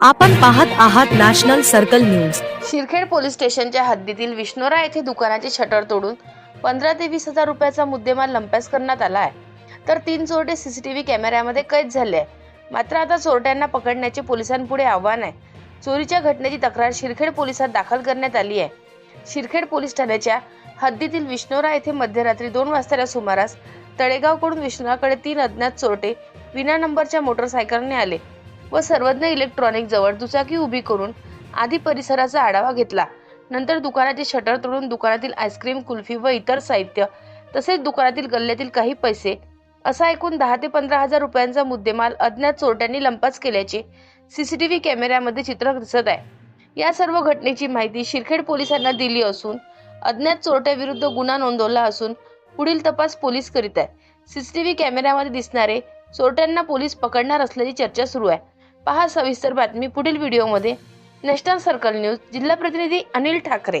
आपण पाहत आहात national circle news. Shirkhed police स्टेशनच्या हद्दीतील विष्णोरा येथे दुकानाचे शटर तोडून पंधरा ते वीस हजार रुपयाचा मुद्देमाल लंपास करण्यात आला आहे. तर तीन चोरटे सीसीटीव्ही कॅमेऱ्यामध्ये कैद झाले आहे मात्र आता चोरट्यांना पकडण्याचे पोलिसांपुढे आव्हान आहे. चोरीच्या घटनेची तक्रार शिरखेड पोलिसात दाखल करण्यात आली आहे. शिरखेड पोलीस ठाण्याच्या हद्दीतील विष्णोरा येथे मध्यरात्री दोन वाजताच्या सुमारास तळेगावकडून विष्णुराकडे तीन अज्ञात चोरटे विना नंबरच्या मोटरसायकलने आले. व सर्वज्ञ इलेक्ट्रॉनिक जवळ दुचाकी उभी करून आधी परिसराचा आढावा घेतला. नंतर दुकानाचे शटर तोडून दुकानातील आईस्क्रीम कुल्फी व इतर साहित्य तसेच दुकानातील गल्ल्यातील काही पैसे असा एकूण दहा ते पंधरा हजार रुपयांचा मुद्देमाल अज्ञात चोरट्यांनी लंपास केल्याचे सीसीटीव्ही कॅमेऱ्यामध्ये चित्र दिसत आहे. या सर्व घटनेची माहिती शिरखेड पोलिसांना दिली असून अज्ञात चोरट्याविरुद्ध गुन्हा नोंदवला असून पुढील तपास पोलीस करीत आहे. सीसीटीव्ही कॅमेऱ्यामध्ये दिसणारे चोरट्यांना पोलीस पकडणार असल्याची चर्चा सुरू आहे. पहा सविस्तर बातमी पुढील व्हिडिओमध्ये नॅशनल सर्कल न्यूज जिल्हा प्रतिनिधी अनिल ठाकरे.